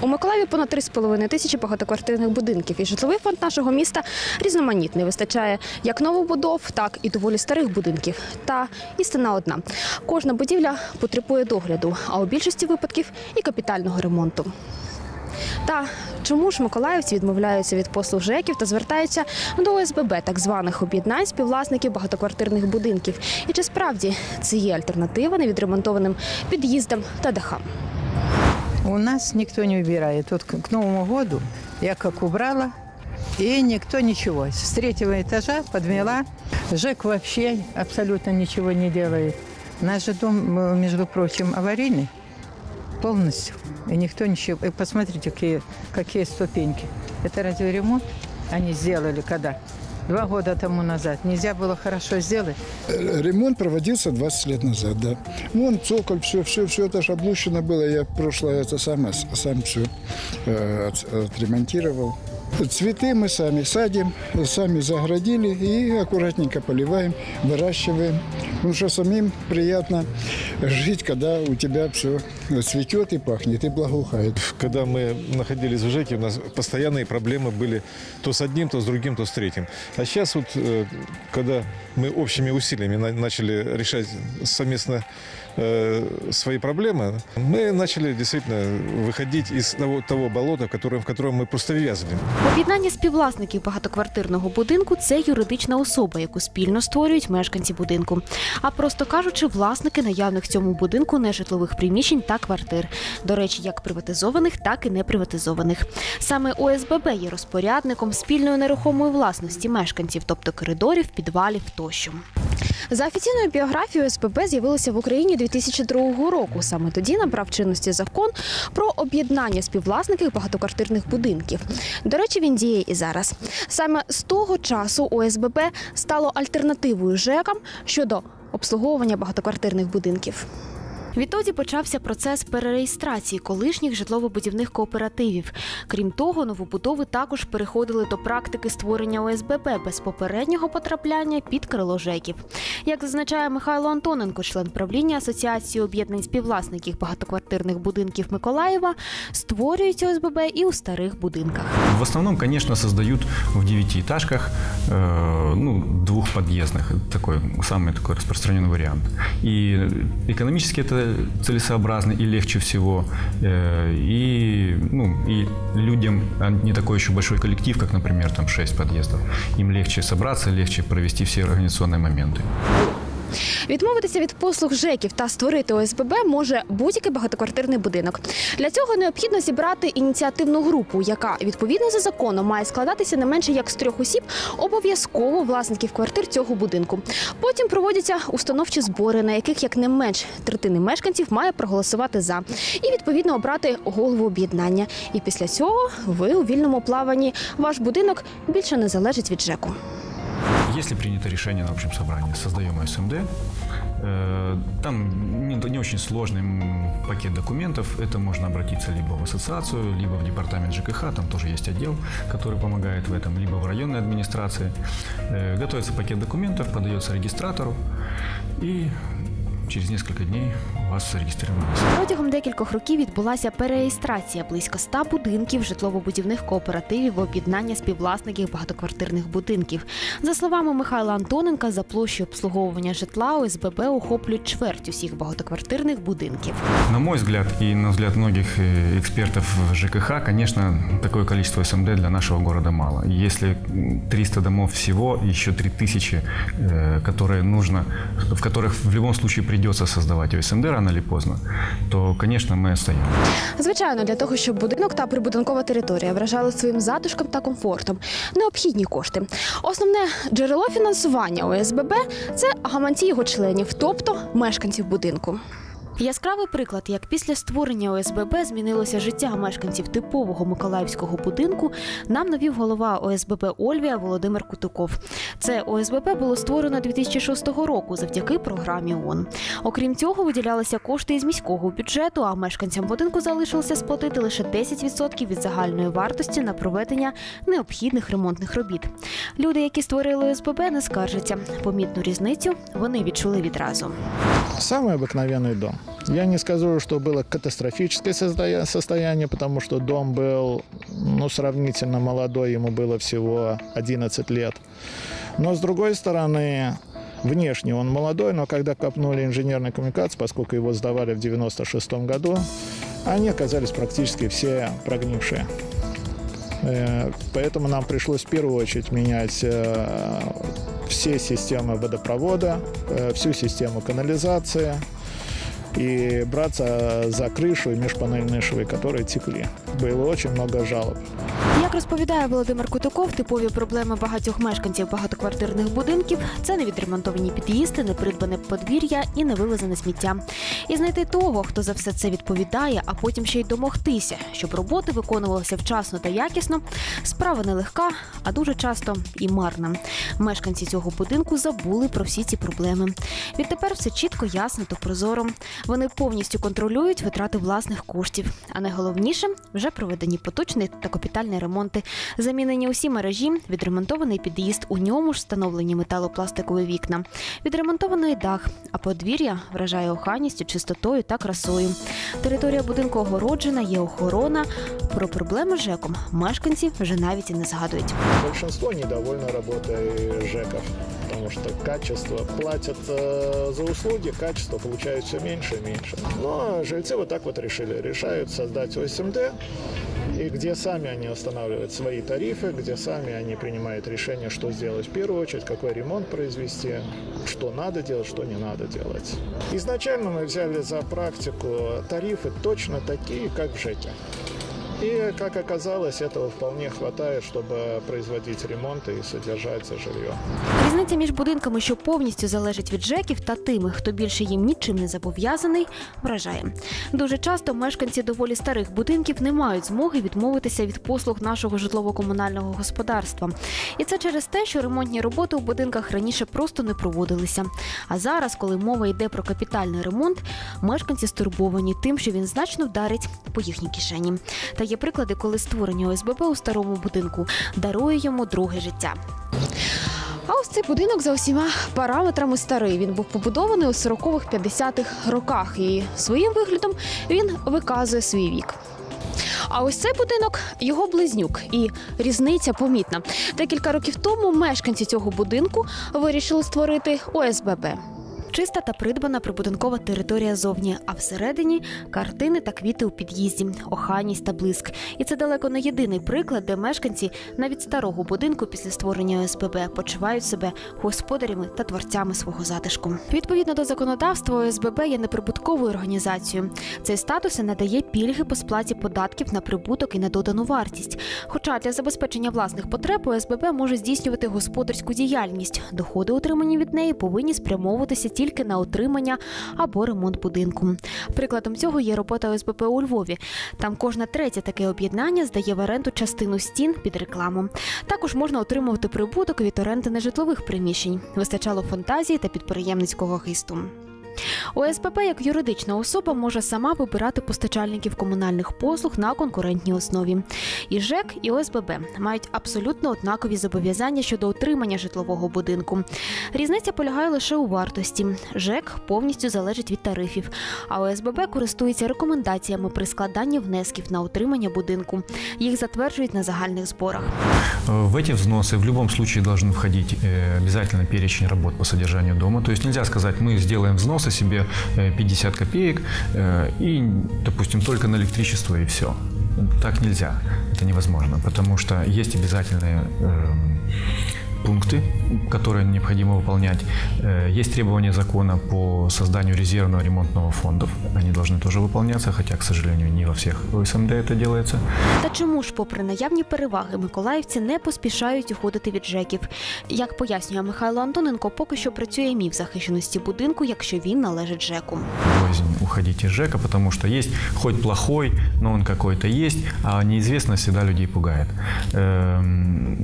У Миколаєві понад 3,5 тисячі багатоквартирних будинків. І житловий фонд нашого міста різноманітний. Вистачає як новобудов, так і доволі старих будинків. Та істина одна: кожна будівля потребує догляду, а у більшості випадків і капітального ремонту. Та чому ж миколаївці відмовляються від послуг ЖЕКів та звертаються до ОСББ, так званих об'єднань співвласників багатоквартирних будинків? І чи справді це є альтернатива невідремонтованим під'їздам та дахам? У нас никто не убирает. Вот к к Новому году я как убрала, и никто ничего. С третьего этажа подмела. ЖЭК вообще абсолютно ничего не делает. Наш же дом, э, между прочим, аварийный полностью. И никто ничего. И посмотрите, какие, какие ступеньки. Это разве ремонт? Они сделали когда? Два года тому назад. Нельзя было хорошо сделать. Э, Ремонт проводился 20 лет назад, да. Вон цоколь, все, все, все это же облущено было. Я прошлое это сам, сам все э, от- отремонтировал. Цветы мы сами садим, сами заградили и аккуратненько поливаем, выращиваем. Потому что самим приятно жить, когда у тебя все цветет и пахнет, и благоухает. Когда мы находились в ЖЭКе, у нас постоянные проблемы были то с одним, то с другим, то с третьим. А сейчас вот, э, когда мы общими усилиями на- начали решать совместно э, свои проблемы, мы начали действительно выходить из того, того болота, в котором, в котором мы просто ввязли. Об'єднання співвласників багатоквартирного будинку це юридична особа, яку спільно створюють мешканці будинку. А просто кажучи, власники наявних в цьому будинку нежитлових приміщень та квартир. До речі, як приватизованих, так і неприватизованих. Саме ОСББ є розпорядником спільної нерухомої власності мешканців, тобто коридорів, підвалів тощо. За офіційною біографією СПБ з'явилося в Україні 2002 року. Саме тоді набрав чинності закон про об'єднання співвласників багатоквартирних будинків. До речі, він діє і зараз. Саме з того часу ОСББ стало альтернативою ЖЕКам щодо обслуговування багатоквартирних будинків. Відтоді почався процес перереєстрації колишніх житлово-будівних кооперативів. Крім того, новобудови також переходили до практики створення ОСББ без попереднього потрапляння під крило ЖЕКів. Як зазначає Михайло Антоненко, член правління Асоціації об'єднань співвласників багатоквартирних будинків Миколаєва, створюють ОСББ і у старих будинках. В основном, конечно, создают в девятиэтажках, э, ну, двухподъездных. Это такой самый такой распространенный вариант. И экономически это целесообразно и легче всего. Э, и, ну, и людям а не такой еще большой коллектив, как, например, там 6 подъездов. Им легче собраться, легче провести все организационные моменты. Відмовитися від послуг ЖЕКів та створити ОСББ може будь-який багатоквартирний будинок. Для цього необхідно зібрати ініціативну групу, яка відповідно за законом має складатися не менше як з трьох осіб, обов'язково власників квартир цього будинку. Потім проводяться установчі збори, на яких як не менш третини мешканців має проголосувати за і відповідно обрати голову об'єднання. І після цього ви у вільному плаванні ваш будинок більше не залежить від ЖЕКу. Если принято решение на общем собрании, создаем СМД. Э, Там не, не очень сложный м, пакет документов. Это можно обратиться либо в ассоциацию, либо в департамент ЖКХ. Там тоже есть отдел, который помогает в этом, либо в районной администрации. Э, Готовится пакет документов, подается регистратору. И через несколько дней у вас зарегистрировано. Протягом декількох років відбулася перереєстрація близько 100 будинків житлово-будівних кооперативів в об'єднання співвласників багатоквартирних будинків. За словами Михайла Антоненка, за площу обслуговування житла ОСББ охоплюють чверть усіх багатоквартирних будинків. На мой взгляд и на взгляд многих э, экспертов в ЖКХ, конечно, такое количество СМД для нашего города мало. И Если м, 300 домов всего, еще 3000, э, которые нужно, в которых в любом случае придется создавать ОСМД рано или поздно, то, конечно, мы отстаем. Звичайно, для того, щоб будинок та прибудинкова територія вражали своїм затишком та комфортом, необхідні кошти. Основне джерело фінансування ОСББ це гаманці його членів, тобто мешканців будинку. Яскравий приклад, як після створення ОСББ змінилося життя мешканців типового миколаївського будинку, нам навів голова ОСББ Ольвія Володимир Кутуков. Це ОСББ було створено 2006 року завдяки програмі ООН. Окрім цього, виділялися кошти із міського бюджету, а мешканцям будинку залишилося сплатити лише 10% від загальної вартості на проведення необхідних ремонтних робіт. Люди, які створили ОСББ, не скаржаться. Помітну різницю вони відчули відразу. Самый обыкновенный дом. Я не скажу, что было катастрофическое состоя- состояние, потому что дом был ну, сравнительно молодой, ему было всего 11 лет. Но с другой стороны, внешне он молодой, но когда копнули инженерной коммуникации, поскольку его сдавали в 96 году, они оказались практически все прогнившие. Э, Поэтому нам пришлось в первую очередь менять э, все системы водопровода, э, всю систему канализации и браться за крышу и межпанельные швы, которые текли. Было очень много жалоб. Як розповідає Володимир Кутуков, типові проблеми багатьох мешканців багатоквартирних будинків це невідремонтовані під'їзди, непридбане подвір'я і невивезене сміття. І знайти того, хто за все це відповідає, а потім ще й домогтися, щоб роботи виконувалися вчасно та якісно. Справа нелегка, а дуже часто і марна. Мешканці цього будинку забули про всі ці проблеми. Відтепер все чітко, ясно та прозоро. Вони повністю контролюють витрати власних коштів. А найголовніше вже проведені поточний та капітальний ремонти. Замінені усі мережі, відремонтований під'їзд, у ньому ж встановлені металопластикові вікна. Відремонтований дах, а подвір'я вражає охайністю, чистотою та красою. Територія будинку огороджена, є охорона. Про проблеми з ЖЕКом мешканці вже навіть і не згадують. Большинство недовольно работой ЖЭКов, потому что качество платят э, за услуги, качество получают все меньше и меньше. Но жильцы вот так вот решили. Решают создать ОСМД, и где сами они устанавливают свои тарифы, где сами они принимают решение, что сделать в первую очередь, какой ремонт произвести, что надо делать, что не надо делать. Изначально мы взяли за практику тарифы точно такие, как в ЖЭКе. И, как оказалось, этого вполне хватает, чтобы производить ремонты и содержать за жилье. Різниця між будинками, що повністю залежать від ЖЕКів, та тими, хто більше їм нічим не зобов'язаний, вражає. Дуже часто мешканці доволі старих будинків не мають змоги відмовитися від послуг нашого житлово-комунального господарства. І це через те, що ремонтні роботи у будинках раніше просто не проводилися. А зараз, коли мова йде про капітальний ремонт, мешканці стурбовані тим, що він значно вдарить по їхній кишені. Та є приклади, коли створення ОСББ у старому будинку дарує йому друге життя. А ось цей будинок за усіма параметрами старий. Він був побудований у 40-х, 50-х роках, і своїм виглядом він виказує свій вік. А ось цей будинок його близнюк, і різниця помітна. Декілька років тому мешканці цього будинку вирішили створити ОСББ. Чиста та придбана прибудинкова територія зовні, а всередині картини та квіти у під'їзді, охайність та блиск. І це далеко не єдиний приклад, де мешканці навіть старого будинку після створення ОСББ почувають себе господарями та творцями свого затишку. Відповідно до законодавства, ОСББ є неприбутковою організацією. Цей статус надає пільги по сплаті податків на прибуток і на додану вартість. Хоча для забезпечення власних потреб ОСББ може здійснювати господарську діяльність. Доходи, отримані від неї, повинні спрямовуватися тільки на отримання або ремонт будинку. Прикладом цього є робота ОСББ у Львові. Там кожне третє таке об'єднання здає в оренду частину стін під рекламу. Також можна отримувати прибуток від оренди нежитлових приміщень. Вистачало фантазії та підприємницького хисту. ОСББ як юридична особа може сама вибирати постачальників комунальних послуг на конкурентній основі. І ЖЕК, і ОСББ мають абсолютно однакові зобов'язання щодо отримання житлового будинку. Різниця полягає лише у вартості. ЖЕК повністю залежить від тарифів, а ОСББ користується рекомендаціями при складанні внесків на отримання будинку. Їх затверджують на загальних зборах. Э, В эти взносы в любом случае должен входить э, обязательно перечень работ по содержанию дома. То есть нельзя сказать, мы сделаем взносы себе э, 50 копеек э, и, допустим, только на электричество и все. Так нельзя, это невозможно, потому что есть обязательные эм, пункты, которые необходимо выполнять. Э, Есть требования закона по созданию резервного ремонтного фондов. Они должны тоже выполняться, хотя, к сожалению, не во всех ОСМД это делается. Та чому ж, попри наявні переваги, миколаївці не поспішають уходити від ЖЕКів? Як пояснює Михайло Антоненко, поки що працює міф захищеності будинку, якщо він належить ЖЕКу. рознь уходить из ЖЭКа, потому что есть хоть плохой, но он какой-то есть, а неизвестность всегда людей пугает. Эм,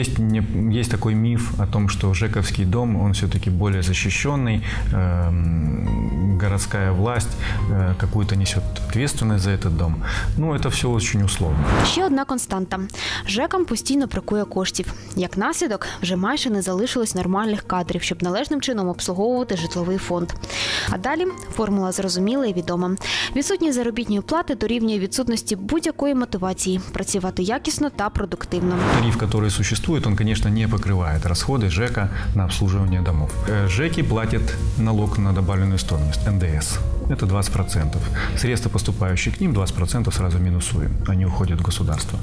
Есть не- есть такой миф о том, что Жековский дом, он все-таки более защищенный, эм, городская власть э, какую-то несет ответственность за этот дом. Ну, это все очень условно. Ще одна константа: ЖЕКам постійно бракує коштів. Як наслідок, вже майже не залишилось нормальних кадрів, щоб належним чином обслуговувати житловий фонд. А далі формула зрозуміла і відома. Відсутність заробітної плати дорівнює відсутності будь-якої мотивації працювати якісно та продуктивно. Тариф, который существует, он, конечно, не покрывает расходы ЖЭКа на обслуживание домов. Э, ЖЭКи платят налог на добавленную стоимость, НДС. Это 20%. Средства, поступающие к ним, 20% сразу минусуем. Они уходят в государство.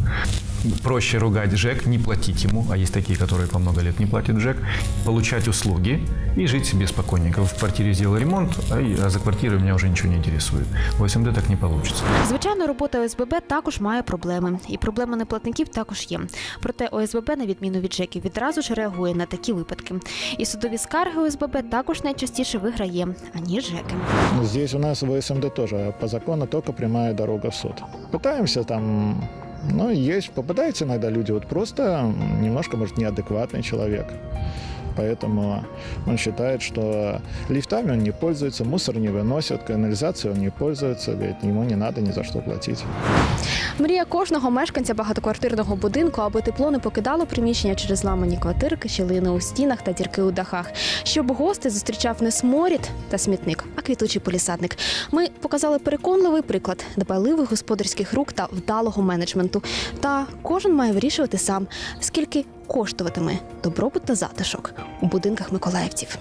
Проще ругать ЖЭК, не платить ему, а есть такие, которые по много лет не платят ЖЭК, получать услуги и жить себе спокойненько. В квартире сделал ремонт, а и- а за квартирой меня уже ничего не интересует. В СМД так не получится. Звичайно, робота ОСББ також має проблеми, і проблема неплатників також є. Проте ОСББ, на відміну від ЖЕКів, відразу ж реагує на такі випадки. І судові скарги ОСББ також найчастіше виграє, аніж ЖЕКи. Ну, Здесь у нас в СМД тоже по закону только прямая дорога в суд. Пытаемся там, ну, есть, попадаются иногда люди, вот просто немножко, может, неадекватный человек. Поэтому он считает, что лифтами он не пользуется, мусор не выносит, канализацией он не пользуется, ведь ему не надо ни за что платить. Мрія кожного мешканця багатоквартирного будинку, аби тепло не покидало приміщення через ламані квартирки, щілини у стінах та дірки у дахах, щоб гостей зустрічав не сморід та смітник, а квітучий полісадник. Ми показали переконливий приклад дбайливих господарських рук та вдалого менеджменту. Та кожен має вирішувати сам, скільки коштуватиме добробут та затишок у будинках миколаївців.